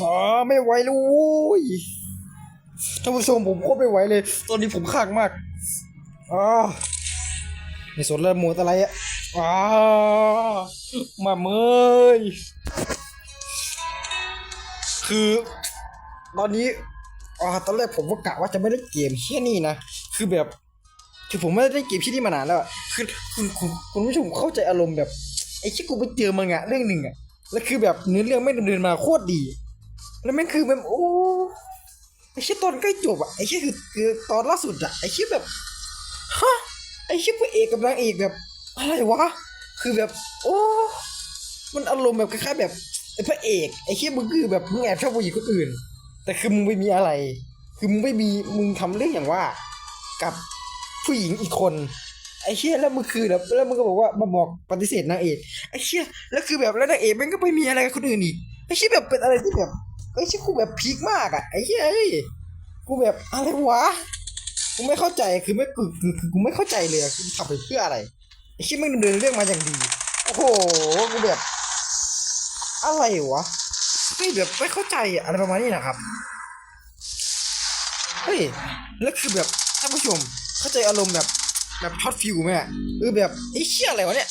อ๋อไม่ไหวแล้วโว้ยท่านผู้ชมผมโคตรไม่ไหวเลย ตอนนี้ผมข้างมากอ๋อไม่สนแล้วหมดอะไรอะอ๋อมาเมยคือ ตอนนี้อ๋อตอนแรกผมก็กะว่าจะไม่ได้เกมเชี่ยนี่นะ คือแบบ คือผมไม่ได้เกมที่นี่มานานแล้วอะคือคุณคุณคุณผู้ชมเข้าใจอารมณ์แบบไอ้ที่กูไปเจอมังงะเรื่องหนึ่งอะแล้วคือแบบเนื้อเรื่องไม่ดำเนินมาโคตรดี แล้วแม่งคือแบบโอ้ไอ้เชี่ยตอนใกล้จบอะไอ้เชี่ยคือคือตอนล่าสุดอะไอ้เชี่ยแบบฮะไอ้เชี่ยพระเอกกับนางเอกแบบ อะไรวะคือแบบ โอ้มันอารมณ์แบบคล้ายๆแบบไอ้พระเอกไอ้เชี่ยมึงคือแบบมึงแอบชอบผู้หญิงคนอื่น แต่คือมึงไม่มีอะไร คือมึงไม่มีมึงทำเรื่องอย่างว่า กับผู้หญิงอีกคนไอ้เชี่ยแล้วมึงคือแบบแล้วมึงก็บอกว่ามาบอกปฏิเสธนางเอกไอ้เชี่ยแล้วคือแบบแล้วนางเอกมันก็ไม่มีอะไรกับคนอื่นอีกไอ้เชี่ยแบบเป็นอะไรที่แบบ ไอ้เชี่ยกูแบบพีคมากอะไอ้เชี่ยเอ้ยกูแบบอะไรวะกูไม่เข้าใจคือไม่คือคือกูไม่เข้าใจเลยอะคือทำไปเพื่ออะไรไอ้ชี่ยมันดำเนินเรื่องมาอย่างดี โอ้โหกูแบบ อะไรวะไม่แบบไม่เข้าใจอะไรประมาณนี้นะครับเฮ้ยแล้วคือแบบท่านผู้ชมเข้าใจอารมณ์แบบแบบช็อตฟิวไหมอะเออแบบไอ้เชี่ยอะไรวะเนี่ย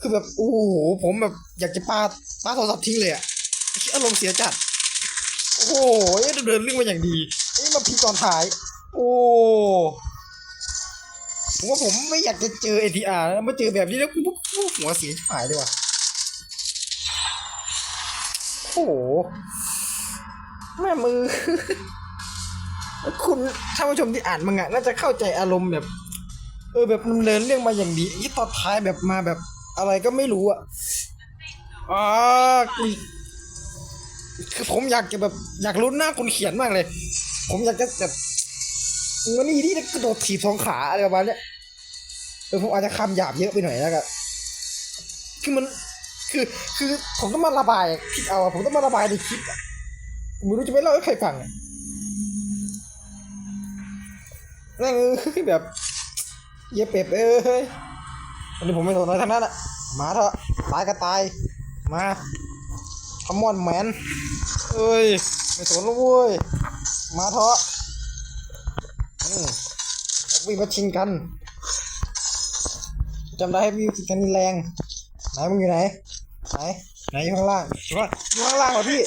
คือแบบโอ้โหผมแบบอยากจะปาปาโทรศัพท์ทิ้งเลยอะไอ้เชี่ยอารมณ์เสียจัด โอ้โหดำเนินเรื่องมาอย่างดีไอ้มาพีตอนท้าย โอ้ผมว่าผมไม่อยากจะเจอเอทีอาร์แล้วมาเจอแบบนี้แล้วกูกูหัวเสียหายเลยว่ะโอ้โหแม่มือ คุณท่านผู้ชมที่อ่านมังงะน่าจะเข้าใจอารมณ์แบบ เออแบบดำเนินเรื่องมาอย่างดีอ้ตอนท้ายแบบมาแบบอะไรก็ไม่รู้อะอ่ากู คือผมอยากจะแบบอยากรู้นหน้าคนเขียนมากเลย ผมอยากจะแบบงั้นนี่ที่กระโดดถีบสองขาอะไรประมาณเนี้ยเออผมอาจจะคำหยาบเยอะไปหน่อยแล้วกันคือมันคือคือผมต้องมาระบายคิดเอาผมต้องมาระบายในคลิปอะผมไม่รู้จะไปเล่าให้ใครฟังนั่นคือแบบเย็บเป็บเอ้ยวันนี้ผมไม่สนอะไรทั้งนั้นอะมาเถอะตายก็ตายมา คอมมอนแมนเอ้ย ไม่สนแล้วเว้ย มาเถอะอืมวิ่งมาชิงกันจำได้ให้วิ่งชิงกันนี่แรง ไหนมึงอยู่ไหน ไหน ไหนอยู่ข้างล่างอยู่ข้าง อยู่ข้างล่างเหรอพี่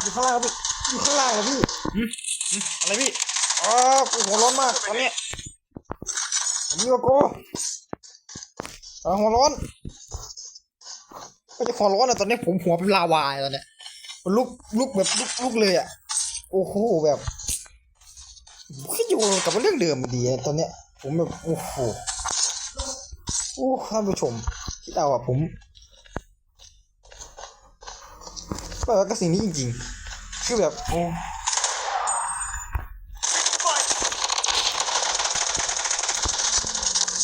อยู่ข้างล่างเหรอพี่ อยู่ข้างล่างเหรอพี่หืมหืมอะไรพี่ อ๋อกูหัวร้อนมากตอนนี้ยอันนี้ก็กูเออหัวร้อน ก็จะหัวร้อนอะตอนนี้ผมหัวเป็นลาวาตอนเนี้ยมันลุกลุกแบบลุกลุกเลยอะโอ้โหแบบคิดอยู่กับเรื่องเดิมดีอะตอนเนี้ย ผมแบบโอ้โหโอ้ท่านผู้ชมคิดเอาอะผมแบบว่ากับสิ่งนี้จริงๆ คือแบบโอ้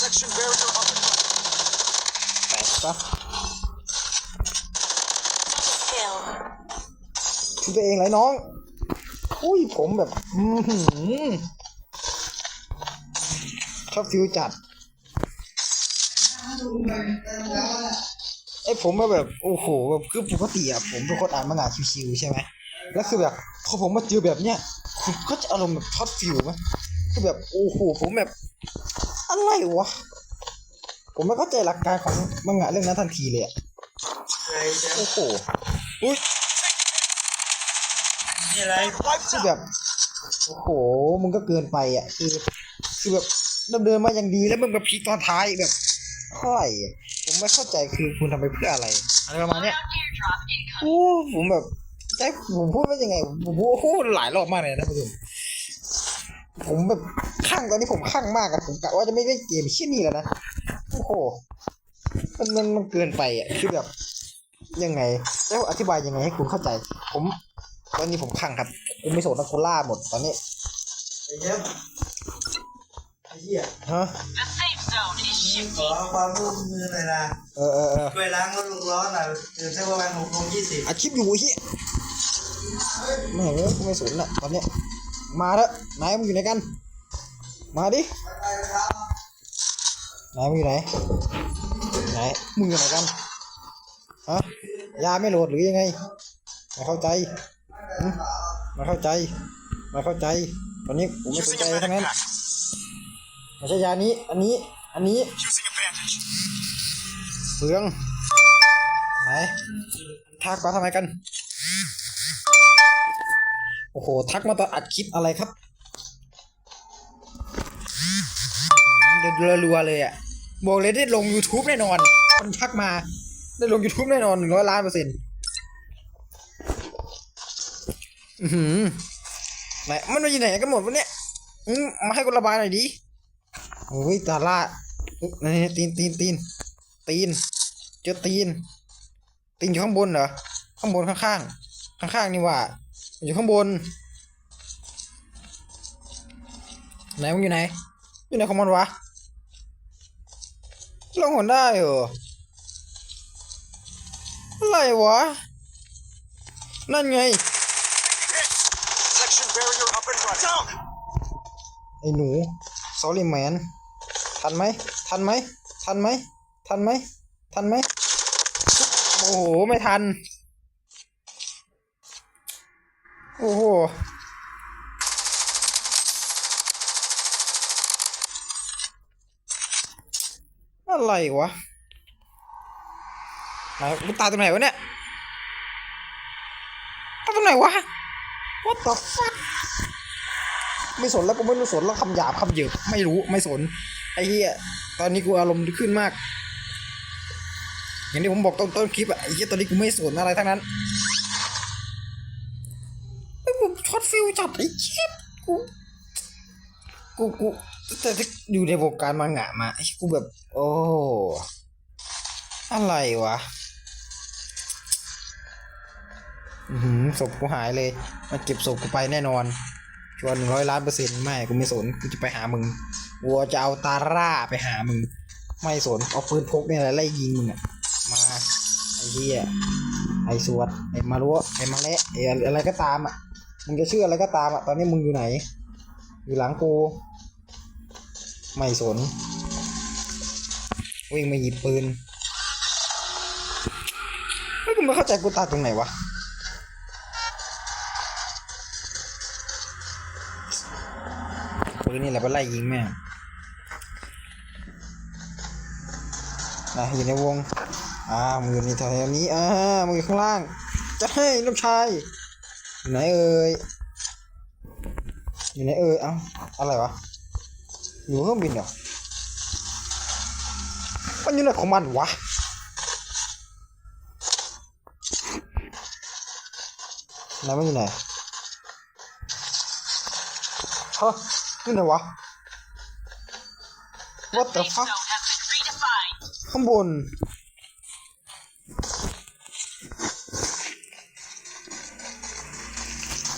Section barrier up and running. แตกปะ Kill. ชู ตัวเองเลยน้อง อุ้ยผมแบบอือหือชอบฟิวจัดไอ้ผมมาแบบโอ้โหแบบคือปกติอะผมเป็นคนอ่านมังงะชิวๆใช่ไหมแล้วคือแบบพอผมมาเจอแบบเนี้ยผมก็จะอารมณ์แบบช็อตฟิวไหมคือแบบโอ้โหผมแบบอะไรวะผมไม่เข้าใจหลักการของมังงะเรื่องนั้นทันทีเลยอะโอ้โหอุ้ย นี่อะไรคือแบบโอ้โหมึงก็เกินไปอะคือคือแบบดำเนินมาอย่างดีแล้วมึงแบบพีคตอนท้ายแบบเท่าไหร่อะผมไม่เข้าใจคือคุณทำไปเพื่ออะไรอะไรประมาณเนี้ยโอ้ผมแบบใจผมพูดว่ายังไงผมพูดหลายรอบมากเลยนะผู้ชมผมแบบข้างตอนนี้ผมข้างมากอะผมกะว่าจะไม่ได้เกมชิ้นนี้แล้วนะโอ้โหมันมันมันเกินไปอะคือแบบยังไงแล้วอธิบายยังไงให้คุณเข้าใจ ผม ตอนนี้ผมข้างครับผมไม่โสดนักโคล่าหมดตอนนี้ไอ้เหี้ยไอ้เหี้ยฮะ The safe zone is ข shifting. อความร่วมมือหน่อยนะเออเออเออช่วยล้างรถลูกร้อนหน่อยตื่นสักประมาณหกโมงยี่สิบอาคลิปอยู่เฮียไม่เห็นกูไม่สนอะตอนเนี้ยมาเถอะนายมึงอยู่ไหนกัน มาดินายมึงอยู่ไหนไหนมึงอยู่ไหนกันฮะยาไม่โหลดหรือยังไงไม่เข้าใจอื มไม่เข้าใจม่เข้าใจ ตอนนี้ผมไม่สนใจทั้งนั้นไม่ใช่ยานี้ อันนี้ อันนี้เบือง ไหน ทักมาทำไมกัน โอ้โห ทักมาตอนอัดคลิปอะไรครับเดือดรัวเลยอะ บอกเลยได้ลง YouTube แน่นอน คนทักมา ได้ลง YouTube แน่นอนหนึ่งร้อยล้านเปอร์เซ็นต์ อือหือไหนมันมาอยู่ไหนกันหมดวะเนี่ยอืมมาให้กูระบายหน่อยดิโอ้ยตาล่าอุ๊ยนี่ตีนตีนตีนตีนเจอตีน ตีนอยู่ข้างบนเหรอ ข้างบนข้างข้างข้างข้างนี่ว่า อยู่ข้างบน ไหนมึงอยู่ไหน อยู่ไหนของมันวะลงหนได้เหรออะไรวะ นั่นไง ไอ้หนู sorry man ทันไหมทันไหมทันไหมทันไหมทันไหมโอ้โห ไม่ทัน โอ้โหอะไรวะไหนตายตรงไหนวะเนี่ยตายตรงไหนวะ what the fuck ไม่สนแล้วกูไม่รู้สนแล้วคำหยาบคำเหยิบไม่รู้ไม่สนไอ้เหี้ยตอนนี้กูอารมณ์ขึ้นมาก อย่างที่ผมบอกต้นต้นคลิปอะไอ้เหี้ยตอนนี้กูไม่สนอะไรทั้งนั้นไอ้ยกูช็อตฟิลจัดไอ้เชี่ยกูกูกูแต่ที่อยู่ในวงการมังงะมาไอ้กูแบบ โอ้อะไรวะอือหือศพกูหายเลยมาเก็บศพกูไปแน่นอน ชวนหนึ่งร้อยล้านเปอร์เซ็นต์ไม่กูไม่สนกูจะไปหามึงวัวจะเอาตาร่าไปหามึง ไม่สนเอาปืนพกเนี่ยแหละไล่ยิงมึงอะมาไอ้เหี้ยไอ้สวดไอ้มารัวไอ้มาเละไอ้อะไรก็ตามอะมึงจะเชื่ออะไรก็ตามอะตอนนี้มึงอยู่ไหน อยู่หลังกูไม่สนวิ่งมาหยิบปืนไม่กูไม่เข้าใจกูตายตรงไหนวะ ปืนนี่แหละไปไล่ยิงแม่นะอยู่ในวง อ่ามือยู่ในแถวนี้ อ่ามืออยู่ข้างล่าง จะให้ลูกชายอยู่ไหนเอ่ย อยู่ไหนเอ่ย เอ้า อะไรวะ อยู่เครื่องบินเหรอ มันอยู่ไหนของมันวะไหนมันอยู่ไหนฮะอยู่ไหนวะ What the Safe fuck zone has been redefined. ข้างบน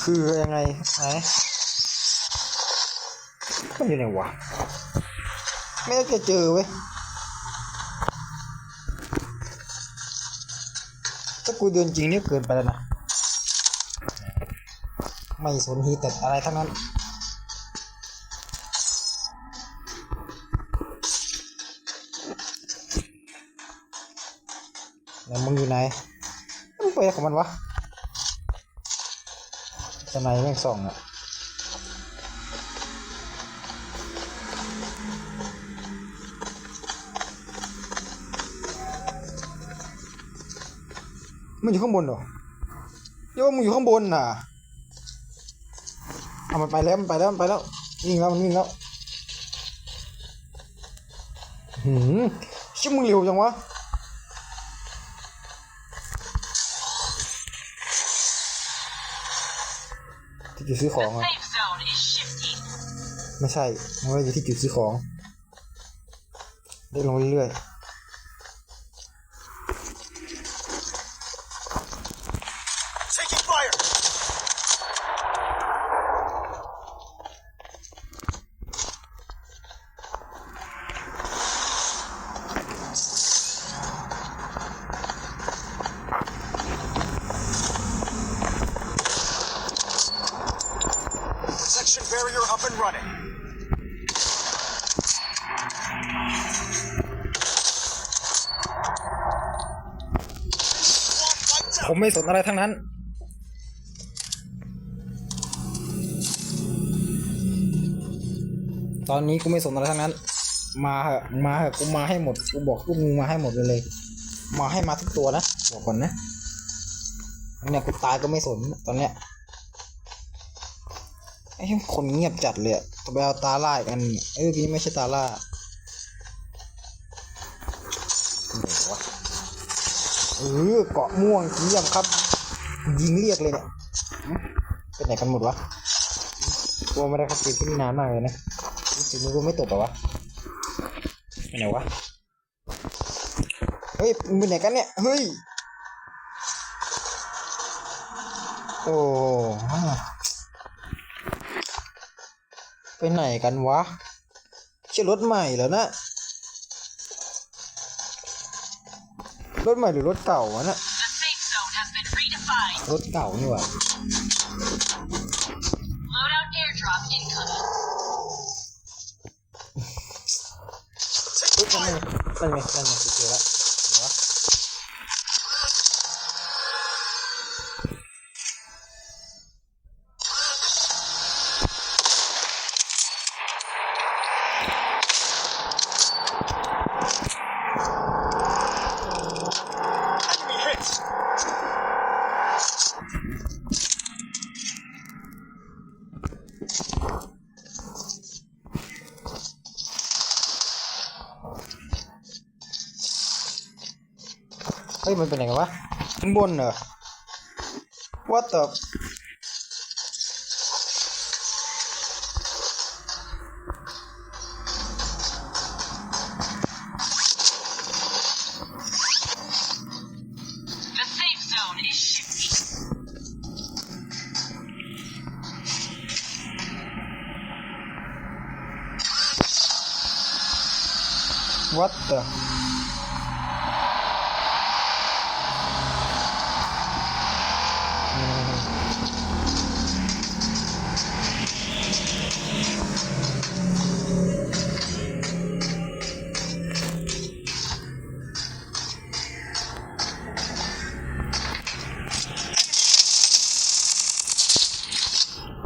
คือยังไงไหนมันอยู่ไหนวะ ไม่ได้จะเจอเว้ย ถ้ากูเดินจริงนี่เกินไปแล้วนะ ไม่สนฮีแต่อะไรทั้งนั้น มึงอยู่ไหนมึงไปของมันวะจะไหนแม่งส่องอะมันอยู่ข้างบนเหรอเดี๋ยวามึงอยู่ข้างบนน่ะเอามันไปแล้วมันไปแล้วมันไปแล้ววิ่งแล้วมันวิ่งแล้วหืมชิบมึงเร็วจังวะ ที่จุดซื้อของอะไม่ใช่มันว่าอยู่ที่จุดซื้อของ ได้ลงเรื่อยๆ ไม่สนอะไรทั้งนั้น ตอนนี้กูไม่สนอะไรทั้งนั้น มาเหอะมาเหอะกูมาให้หมด กูบอกกูมึงมาให้หมดเลยเลย มาให้มาทุกตัวนะบอกก่อนนะเนี่ยกูตายก็ไม่สนตอนเนี้ยไอ้คนเงียบจัดเลยตะไเบลตาล่าอีกอันเออพี่ไม่ใช่ตาล่า เออเกาะม่วงเยี่ยมครับ ยิงเรียกเลยเนี่ยหึเป็นไหนกันหมดวะกลัวไม่ได้เข้าเกมที่นี่นานมากเลยนะรู้สึกมือกูไม่ตกเหรอวะไปไหนวะเฮ้ยมึงไปไหนกันเนี่ยเฮ้ยโอ้ไปไหนกันวะใช่รถใหม่แล้วนะ รถใหม่หรือรถเก่าวะน่ะ The safe zone has been redefined. รถเก่านี่หว่า Loadout airdrop incoming. เฮ้ยนั่นไงนั่นไงนั่นไงเจอแฮ้ยมันเป็นไงกันวะข้างบนเหรอ What the The safe zone is shifting. What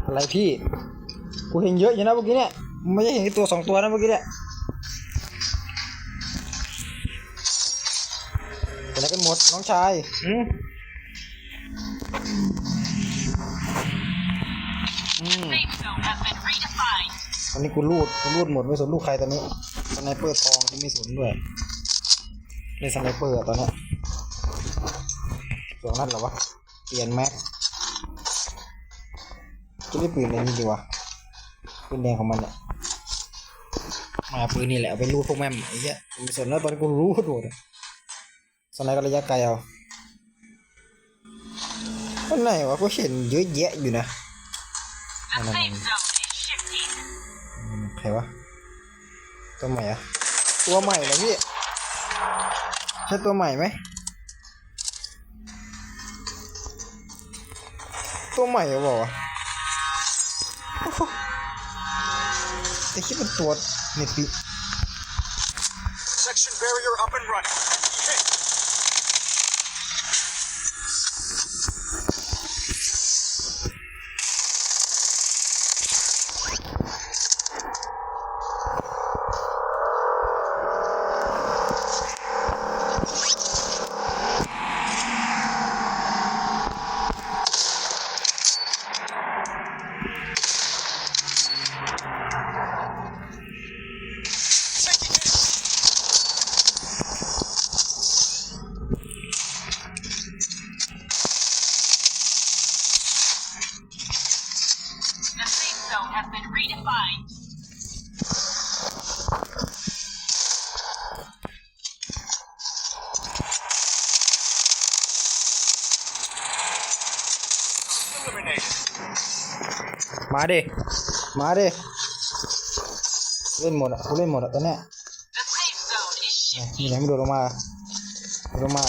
อะไรพี่กูเห็นเยอะอยู่นะเมื่อกี้เนี่ยไม่ใช่เห็นแค่ตัวสองตัวนะเมื่อกี้เนี่ยเป็นอะไรกันหมดน้องชายอืมอืม Safe zone has been redefined. ตอนนี้กูรูดกูรูดหมดไม่สนลูกใครตอนนี้สไนเปอร์ทองกูไม่สนด้วยเล่นสไนเปอร์อะตอนเนี้ยสองนัดเหรอวะเปลี่ยนแม็ก จะได้ปืนอะไรนี่ดีวะปืนแดงของมันเนี่ยมาปืนนี่แหละเอาไปรูดพวกแม่มไอ้เหี้ยไม่สนแล้วตอนกูรูดหมดสไนก็ระยะไกลเอาอันไหนวะกูเห็นเยอะแยะอยู่นะ The no, no, safe no. zone is shifting. อืมใครวะตัวใหม่อะตัวใหม่เหรอพี่ใช่ตัวใหม่ไหมตัวใหม่เหรอบอกวะ แต่คิดเป็นตัวเน็ตปี Section barrier up and running. Hit. มาดิมาดิเล่นหมดอะกูเล่นหมดอะตอนเนี้ยนี่ย shifting. มีไหนไม่โดดลงมาโดดลงมา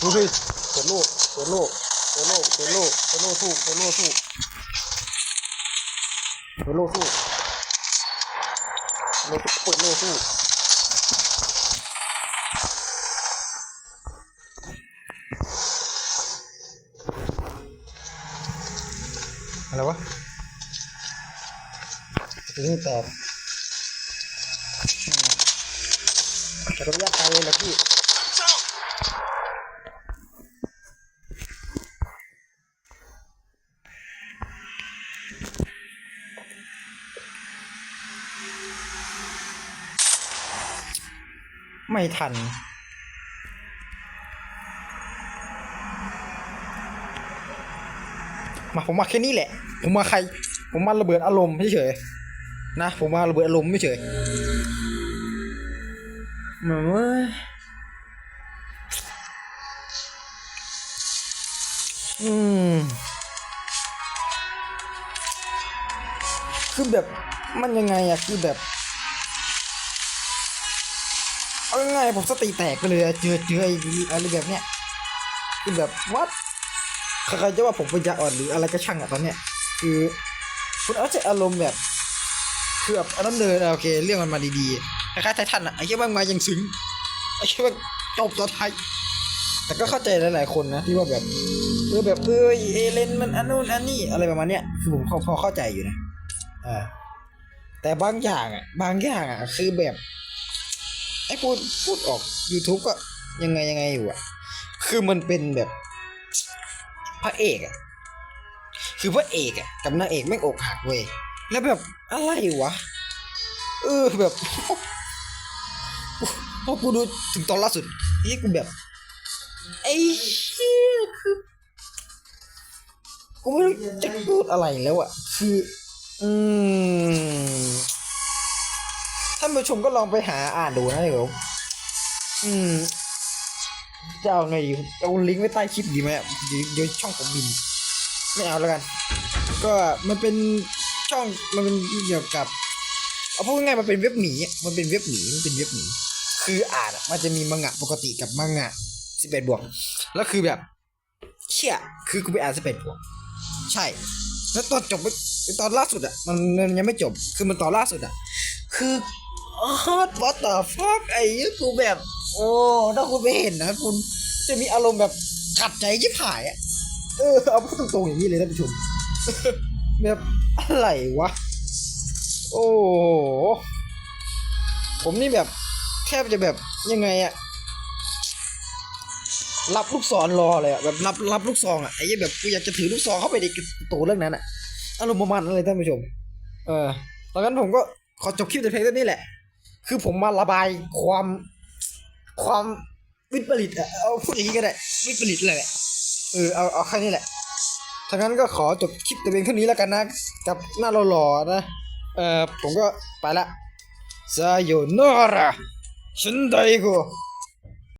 เฮ้ยเฮ้ยเปิดโลกเปิดโลกเปิดโลกเปิดโลกเปิดโลกสู้เปิดโลกสู้เปิดโลกสู้เปิดโลกเนี่แตกจะระยะไกลเลยพี่ไม่ทันมาผมมาแค่นี้แหละ ผมมาใคร ผมมาระเบิดอารมณ์เฉย นะผมมาระเบิดอารมณ์ไม่เฉยเหมือนว่าอืมคือแบบมันยังไงอะคือแบบเอาง่ายๆผมสติแตกไปเลยอะเจอเจอไอ้อะไรแบบเนี้ยคือแบบวัดใครๆจะว่าผมปัญญาอ่อนหรืออะไรก็ช่างอะตอนเนี้ยคือคุณเอาใจอารมณ์แบบ คือแบบอันนั้นเลยโอเค เรื่องมันมาดีๆคล้ายๆไททันอะไอ้เชี่ยบางมายังซึ้งไอ้เชี่ยบางจบตอนท้ายแต่ก็เข้าใจหลายๆคนนะที่ว่าแบบเออแบบเออเอเลนมันอันนู้นอันนี้อะไรประมาณเนี้ยคือผมพอเข้าใจอยู่นะอ่าแต่บางอย่างอะบางอย่างอะคือแบบไอ้พูดพูดออก YouTube ก็ยังไงยังไงอยู่อะคือมันเป็นแบบพระเอกอะคือพระเอกอะกับนางเอกแม่อกหักเว้ย แล้วแบบอะไรวะ เออแบบพอกูดูถึงตอนล่าสุดนี่กูแบบไอ้เหี้ยคือกูไม่รู้จะพูดอะไรแล้วอะคือ อืมท่านผู้ชมก็ลองไปหาอ่านดูนะเดี๋ยวอืมจะเอาไงดีเอาลิงก์ไว้ใต้คลิปดีไหมเดี๋ยวเดี๋ยวช่องผมบิน ไม่เอาแล้วกัน ก็มันเป็น ช่องมันเป็นเกี่ยวกับเอาพูดง่ายๆมันเป็นเว็บหมีมันเป็นเว็บหมีมันเป็นเว็บหมี คืออ่านอะมันจะมีมังงะปกติกับมังงะสิบเอ็ดบวกแล้วคือแบบเชี่ยคือกูไปอ่านสิบเอ็ดบวกใช่ แล้วตอนจบไม่ตอนล่าสุดอะมันมันยังไม่จบคือมันตอนล่าสุดอะคืออ๋อ what the fuck ไอ้กูแบบ โอ้ถ้าคุณไม่เห็นนะคุณจะมีอารมณ์แบบขัดใจชิบหายอะเออเอาพูดตรงๆอย่างนี้เลยท่านผู้ชมแบบ อะไรวะ โอ้โห ผมนี่แบบแทบจะแบบยังไงอะรับลูกศรรอเลยอะแบบรับรับลูกซองอะไอ้เหี้ยแบบกูอยากจะถือลูกซองเข้าไปในตัวเรื่องนั้นอะอารมณ์ประมาณนั้นเลยท่านผู้ชม เออตอนนั้นผมก็ขอจบคลิปแต่เพียงเท่านี้แหละ คือผมมาระบายความความวิปริตอะเอาพูดอย่างนี้ก็ได้วิปริตเลยแหละเออเอาเอาแค่นี้แหละ ทั้งนั้นก็ขอจบคลิปแต่เพียงเท่านี้แล้วกันนะ กับหน้าหล่อๆนะ เออผมก็ไปละซาโยนาระฉันได้กู